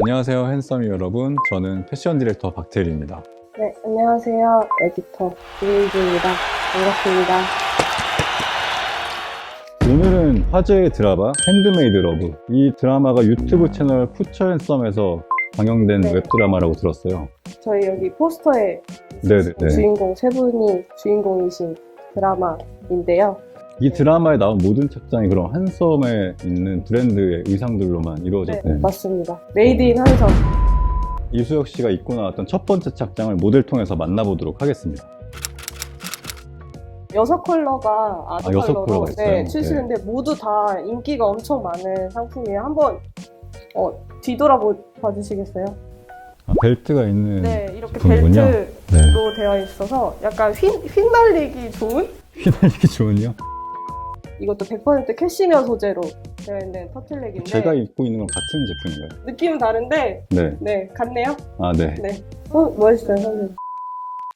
안녕하세요 핸섬이 여러분 저는 패션 디렉터 박태일입니다 네, 안녕하세요. 에디터 이민주입니다. 반갑습니다. 오늘은 화제의 드라마 핸드메이드 러브 이 드라마가 유튜브 채널 푸처 핸섬에서 방영된 네. 웹드라마라고 들었어요 저희 여기 포스터에 네네네 주인공 세 분이 주인공이신 드라마인데요. 이 드라마에 나온 모든 착장이 그럼 한섬에 있는 브랜드의 의상들로만 네, 이루어졌대요 맞습니다. 메이드 인 한섬. 이수혁 씨가 입고 나왔던 첫 번째 착장을 모델 통해서 만나보도록 하겠습니다 여섯 컬러가 아드 아, 여섯 컬러로 컬러가 있어요? 네, 출시했는데 모두 다 인기가 엄청 많은 상품이에요. 한번 어, 뒤돌아봐 주시겠어요? 아, 벨트가 있는 네, 이렇게 제품이군요. 벨트로 네. 되어 있어서 약간 휘, 휘날리기 좋은? 휘날리기 좋은요? 이것도 100% 캐시미어 소재로 되어 있는 터틀넥인데 제가 입고 있는 건 같은 제품인가요? 느낌은 다른데 네. 네 같네요. 아, 네. 네. 어 멋있어요 선생님.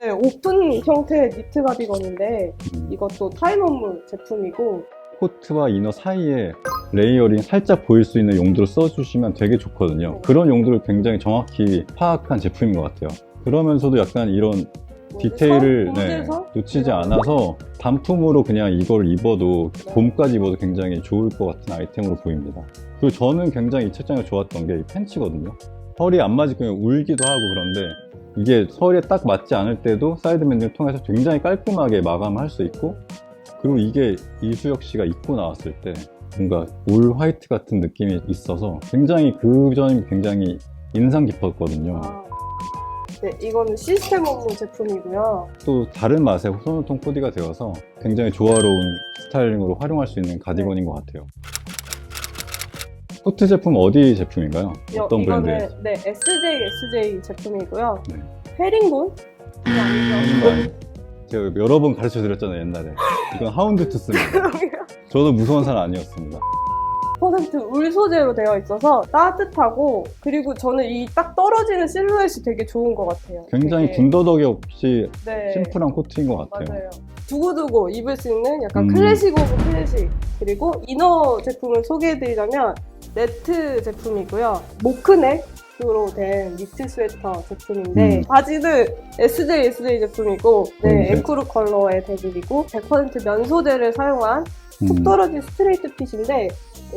네 오픈 형태의 니트 가디건인데 음. 이것도 타임업무 제품이고 코트와 이너 사이에 레이어링 살짝 보일 수 있는 용도로 써주시면 되게 좋거든요. 그런 용도를 굉장히 정확히 파악한 제품인 것 같아요. 그러면서도 약간 이런 뭐 디테일을 선, 네? 놓치지 않아서 단품으로 그냥 이걸 입어도 네. 봄까지 입어도 굉장히 좋을 것 같은 아이템으로 보입니다. 그리고 저는 굉장히 이 책장이 좋았던 게 이 팬츠거든요. 허리 안 맞으면 울기도 하고 그런데 이게 허리에 딱 맞지 않을 때도 사이드맨을 통해서 굉장히 깔끔하게 마감할 수 있고 그리고 이게 이수혁 씨가 입고 나왔을 때 뭔가 올 화이트 같은 느낌이 있어서 굉장히 그 점이 굉장히 인상 깊었거든요. 아, 네 이거는 시스템 업무 제품이고요. 또 다른 맛의 소노통 코디가 되어서 굉장히 조화로운 스타일링으로 활용할 수 있는 가디건인 것 같아요. 코트 제품 어디 제품인가요? 여- 어떤 이거는 브랜드의? 네 SJ SJ 제품이고요. 네. 헤링본? 이거 아니죠? 제가 여러 번 가르쳐 드렸잖아요 옛날에. 이건 하운드 투스입니다. 저도 무서운 사람 아니었습니다. 퍼센트 울 소재로 되어 있어서 따뜻하고 그리고 저는 이 딱 떨어지는 실루엣이 되게 좋은 것 같아요. 굉장히 되게, 군더더기 없이 네, 심플한 코트인 것 같아요. 맞아요. 두고두고 입을 수 있는 약간 음. 클래식 오브 클래식 그리고 이너 제품을 소개해드리자면 네트 제품이고요. 모크넥 으로 된 니트 스웨터 제품인데 음. 바지는 SJ SJ 제품이고 네, 음, 네. 에쿠르 컬러의 데빌이고 100% 면소재를 사용한 툭 음, 떨어진 스트레이트 핏인데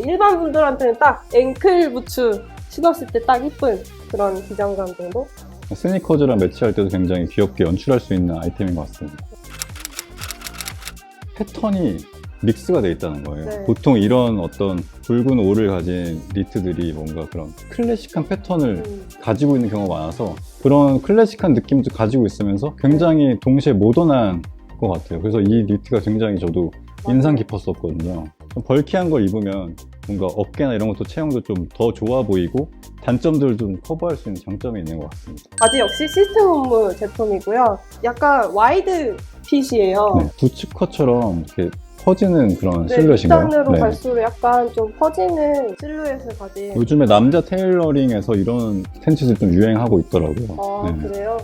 일반 분들한테는 딱 앵클 부츠 신었을 때 딱 이쁜 그런 기장감 정도? 스니커즈랑 매치할 때도 굉장히 귀엽게 연출할 수 있는 아이템인 것 같습니다. 패턴이 믹스가 돼 있다는 거예요. 네. 보통 이런 어떤 붉은 올을 가진 니트들이 뭔가 그런 클래식한 패턴을 음, 가지고 있는 경우가 많아서 그런 클래식한 느낌도 가지고 있으면서 굉장히 동시에 모던한 것 같아요. 그래서 이 니트가 굉장히 저도 인상 깊었었거든요. 좀 벌키한 걸 입으면 뭔가 어깨나 이런 것도 체형도 좀 더 좋아 보이고 단점들을 좀 커버할 수 있는 장점이 있는 것 같습니다. 바지 역시 시스템 업무 제품이고요. 약간 와이드 핏이에요. 네, 부츠컷처럼 이렇게 퍼지는 그런 네, 실루엣인가요? 밑단으로 네. 갈수록 약간 좀 퍼지는 실루엣을 가진. 요즘에 남자 테일러링에서 이런 팬츠들 좀 유행하고 있더라고요. 아 네. 그래요?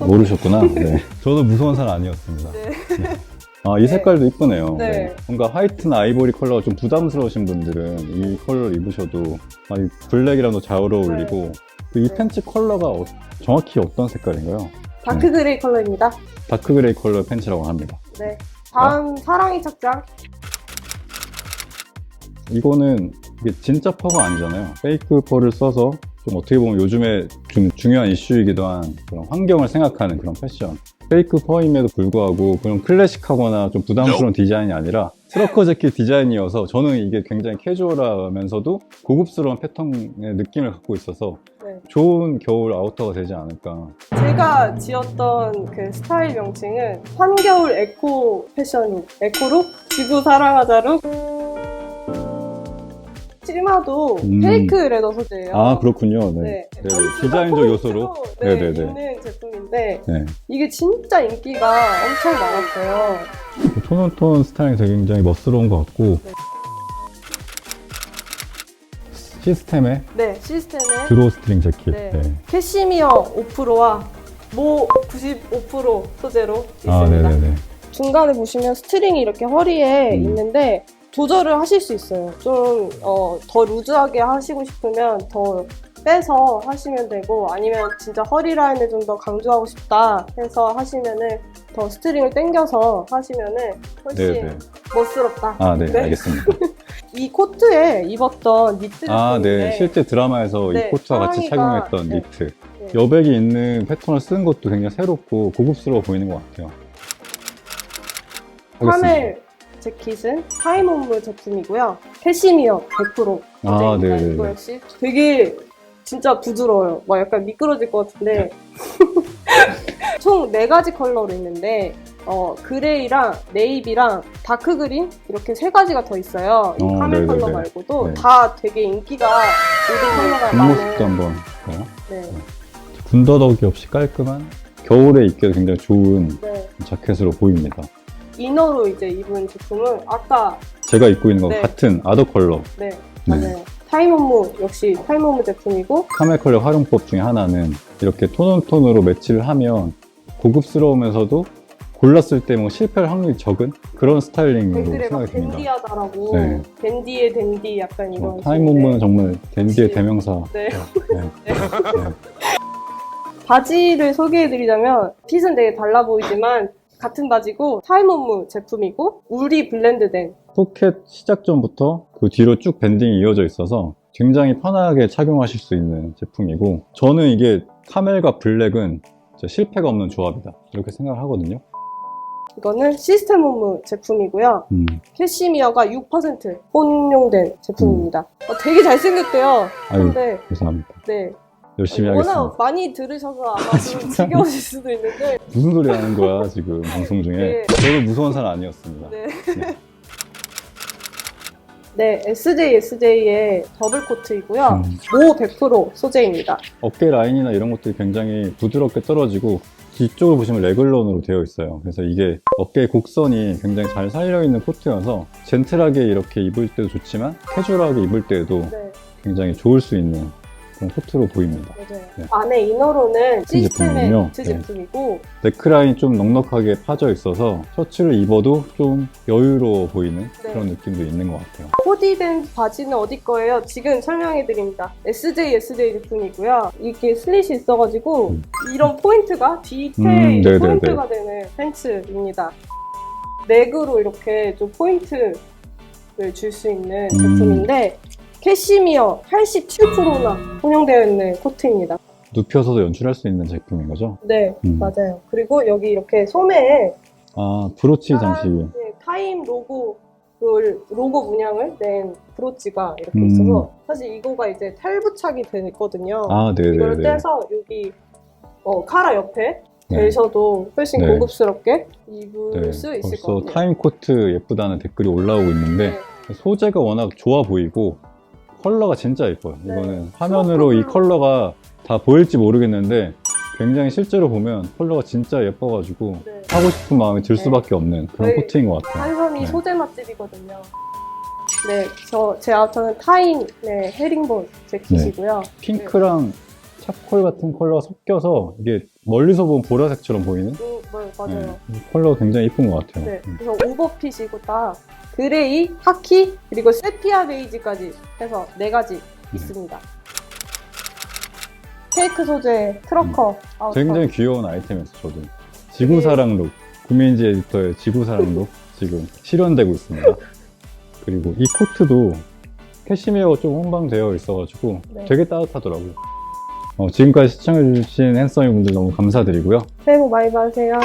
모르셨구나. 네. 저도 무서운 사람 아니었습니다. 네. 아, 이 네. 색깔도 이쁘네요. 네. 뭔가 화이트나 아이보리 컬러가 좀 부담스러우신 분들은 이 컬러를 입으셔도 아, 이 블랙이랑도 잘 어울리고 그이 네. 팬츠 컬러가 어- 정확히 어떤 색깔인가요? 다크 그레이 컬러입니다. 다크 그레이 컬러 팬츠라고 합니다. 네. 다음 사랑이 착장. 이거는 이게 진짜 퍼가 아니잖아요. 페이크 펄을 써서 좀 어떻게 보면 요즘에 좀 중요한 이슈이기도 한 그런 환경을 생각하는 그런 패션. 페이크 퍼임에도 불구하고 그런 클래식하거나 좀 부담스러운 디자인이 아니라 트러커 재킷 디자인이어서 저는 이게 굉장히 캐주얼하면서도 고급스러운 패턴의 느낌을 갖고 있어서 네. 좋은 겨울 아우터가 되지 않을까. 제가 지었던 그 스타일 명칭은 한겨울 에코 패션룩, 에코룩, 지구 사랑하자룩. 치마도 음. 페이크 레더 소재예요. 아, 그렇군요. 네. 네. 네, 디자인적 요소로. 네, 네네네. 있는 제품인데 네. 이게 진짜 인기가 엄청 많았어요. 톤온톤 스타일이 되게 굉장히 멋스러운 것 같고 네. 시스템에 네, 시스템에 드로우 스트링 재킷. 네. 네. 캐시미어 5%와 모 95% 소재로 있습니다. 아, 네네네. 중간에 보시면 스트링이 이렇게 허리에 음. 있는데 조절을 하실 수 있어요. 좀 어, 더 루즈하게 하시고 싶으면 더 빼서 하시면 되고 아니면 진짜 허리 라인을 좀 더 강조하고 싶다 해서 하시면은 더 스트링을 당겨서 하시면은 훨씬 네, 네. 멋스럽다. 아, 네, 네. 알겠습니다. 이 코트에 입었던 니트 아, 네. 실제 드라마에서 네, 이 코트와 같이 착용했던 네. 니트. 네. 여백이 있는 패턴을 쓰는 것도 굉장히 새롭고 고급스러워 보이는 것 같아요. 하겠습니다. 카멜 재킷은 타임홈물 제품이고요. 캐시미어 100% 아, 소재입니다. 네네네. 이거 역시 되게 진짜 부드러워요. 막 약간 미끄러질 것 같은데 총네 가지 컬러로 있는데 어, 그레이랑 네이비랑 다크 그린 이렇게 세 가지가 더 있어요. 이 어, 카멜 네네네. 컬러 말고도 네. 다 되게 인기가 모든 컬러가 뒷모습도 많은 한번 볼까요? 네. 군더더기 없이 깔끔한 겨울에 입기도 굉장히 좋은 네. 자켓으로 보입니다. 이너로 이제 입은 제품은 아까 제가 입고 있는 거 네. 같은 아더 컬러 네 네. 맞아요. 타임홈무 역시 타임홈무 제품이고 카멜 컬러 활용법 중에 하나는 이렇게 톤온톤으로 매치를 하면 고급스러우면서도 골랐을 때 뭐 실패할 확률이 적은 그런 스타일링으로 막 생각이 듭니다. 댄디하다라고 네. 댄디의 댄디 약간 이런 어, 타임홈은 정말 댄디의 그치. 대명사. 네. 네. 네. 바지를 소개해드리자면 핏은 되게 달라 보이지만 같은 바지고 타임홈무 제품이고 울이 블렌드된 포켓 시작 전부터 그 뒤로 쭉 밴딩이 이어져 있어서 굉장히 편하게 착용하실 수 있는 제품이고 저는 이게 카멜과 블랙은 실패가 없는 조합이다 이렇게 생각을 하거든요. 이거는 시스템 홈무 제품이고요 음. 캐시미어가 6% 혼용된 제품입니다 어, 되게 잘생겼대요 아유 근데 감사합니다. 네 열심히 워낙 하겠습니다. 많이 들으셔서 아마 좀 지겨우실 수도 있는데 무슨 소리 하는 거야 지금 방송 중에? 네. 저도 무서운 사람 아니었습니다. 네. 네. 네, SJ, SJ의 더블 코트이고요. 음. 모 100% 소재입니다. 어깨 라인이나 이런 것들이 굉장히 부드럽게 떨어지고 뒤쪽을 보시면 레글런으로 되어 있어요. 그래서 이게 어깨 곡선이 굉장히 잘 살려 있는 코트여서 젠틀하게 이렇게 입을 때도 좋지만 캐주얼하게 입을 때도 네, 굉장히 좋을 수 있는 그런 코트로 보입니다. 맞아요. 네. 안에 이너로는 신 시스템의 제품이군요. 니트 네. 제품이고, 넥크라인 좀 넉넉하게 파져 있어서 셔츠를 입어도 좀 여유로워 보이는 네. 그런 느낌도 있는 것 같아요. 코디된 바지는 어디 거예요? 지금 설명해 드립니다. SJ, SJ 제품이고요. 이게 슬릿이 있어가지고, 음. 이런 포인트가 디테일 음, 네네네. 포인트가 되는 팬츠입니다. 넥으로 이렇게 좀 포인트를 줄 수 있는 음. 제품인데, 캐시미어 87%나 혼용되어 있는 코트입니다. 눕혀서도 연출할 수 있는 제품인 거죠? 네, 음. 맞아요. 그리고 여기 이렇게 소매에 아, 브로치 장식이. 네, 타임 로고 를 로고 문양을 낸 브로치가 이렇게 음. 있어서 사실 이거가 이제 탈부착이 되거든요. 아, 이걸 네네네. 떼서 여기 어, 카라 옆에 네. 대셔도 훨씬 네. 고급스럽게 입을 네, 수 있을 벌써 것 같아요. 타임 코트 예쁘다는 댓글이 올라오고 있는데 네. 소재가 워낙 좋아 보이고 컬러가 진짜 예뻐요. 네. 이거는 화면으로 이 컬러가 다 보일지 모르겠는데 굉장히 실제로 보면 컬러가 진짜 예뻐가지고 네. 하고 싶은 마음이 들 네. 수밖에 없는 그런 네. 코트인 것 같아요. 한섬이 네. 소재 맛집이거든요. 네, 저, 제 아우터는 타인의 헤링본 재킷이고요. 핑크랑 차콜 같은 컬러가 섞여서 이게 멀리서 보면 보라색처럼 보이는 음, 네, 맞아요. 네, 이 컬러가 굉장히 이쁜 것 같아요. 네, 음. 그래서 오버핏이고 딱 그레이, 카키, 그리고 세피아 베이지까지 해서 네 가지 있습니다. 테이크 소재 트러커 아우터. 굉장히 귀여운 아이템이었어요, 저도. 지구사랑 룩, 구민지 에디터의 지구사랑 룩 지금 실현되고 있습니다. 그리고 이 코트도 캐시미어가 좀 혼방되어 있어가지고 네. 되게 따뜻하더라고요. 어, 지금까지 시청해주신 핸섬이 분들 너무 감사드리고요. 새해 복 많이 받으세요.